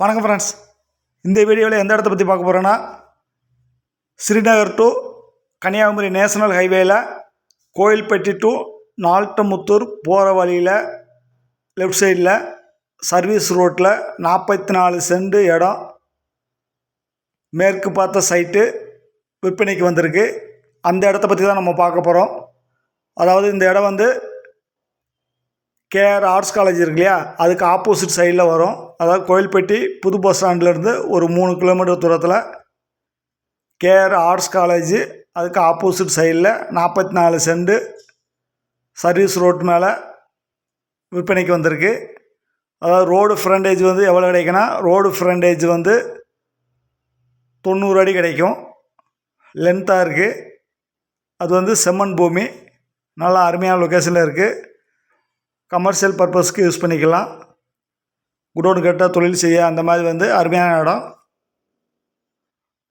வணக்கம் ஃப்ரெண்ட்ஸ் இந்த வீடியோவில் எந்த இடத்த பற்றி பார்க்க போகிறோன்னா ஸ்ரீநகர் டு கன்னியாகுமரி நேஷனல் ஹைவேயில் கோயில்பட்டி டு நால்ட்டமுத்தூர் போகிற வழியில் லெஃப்ட் சைடில் சர்வீஸ் ரோட்டில் நாற்பத்தி நாலு சென்ட் இடம் மேற்கு பார்த்த சைட்டு விற்பனைக்கு வந்திருக்கு. அந்த இடத்த பற்றி தான் நம்ம பார்க்க போகிறோம் அதாவது இந்த இடம் வந்து கேஆர் ஆர்ட்ஸ் காலேஜ் இருக்கு இல்லையா அதுக்கு ஆப்போசிட் சைடில் வரும். அதாவது கோயில்பட்டி புது பஸ் ஸ்டாண்ட்லேருந்து ஒரு மூணு கிலோமீட்டர் தூரத்தில் கேஆர் ஆர்ட்ஸ் காலேஜ் அதுக்கு ஆப்போசிட் சைடில் நாற்பத்தி நாலு செண்டு சர்வீஸ் ரோட் மேலே விற்பனைக்கு வந்திருக்கு. அதாவது ரோடு ஃப்ரண்டேஜ் வந்து எவ்வளோ கிடைக்குன்னா ரோடு ஃப்ரண்டேஜ் வந்து தொண்ணூறு அடி கிடைக்கும். லென்த்தாக இருக்குது அது வந்து செம்மண் பூமி. நல்லா அருமையான லொக்கேஷனில் இருக்குது கமர்ஷியல் பர்பஸ்க்கு யூஸ் பண்ணிக்கலாம். குடோன் கட்ட தொழில் செய்ய அந்த மாதிரி வந்து அருமையான இடம்.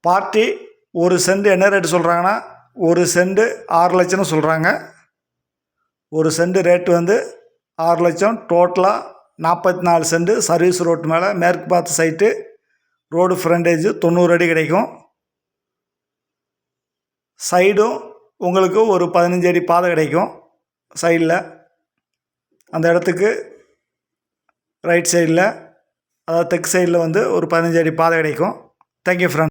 பார்ட்டி ஒரு சென்ட் என்ன ரேட்டு சொல்கிறாங்கன்னா ஒரு சென்ட் ஆறு லட்சம்னு சொல்கிறாங்க ஒரு சென்ட் ரேட்டு வந்து ஆறு லட்சம் டோட்டலாக நாற்பத்தி நாலு சென்ட் சர்வீஸ் ரோட்டு மேலே மேற்கு பார்த்த சைட்டு ரோடு ஃப்ரண்டேஜ் தொண்ணூறு அடி கிடைக்கும். சைடும் உங்களுக்கு ஒரு பதினஞ்சு அடி பாதை கிடைக்கும். சைடில் அந்த இடத்துக்கு ரைட் சைடில் அதாவது தெற்கு சைடில் வந்து ஒரு பதினஞ்சு அடி பாதை கிடைக்கும். Thank you friend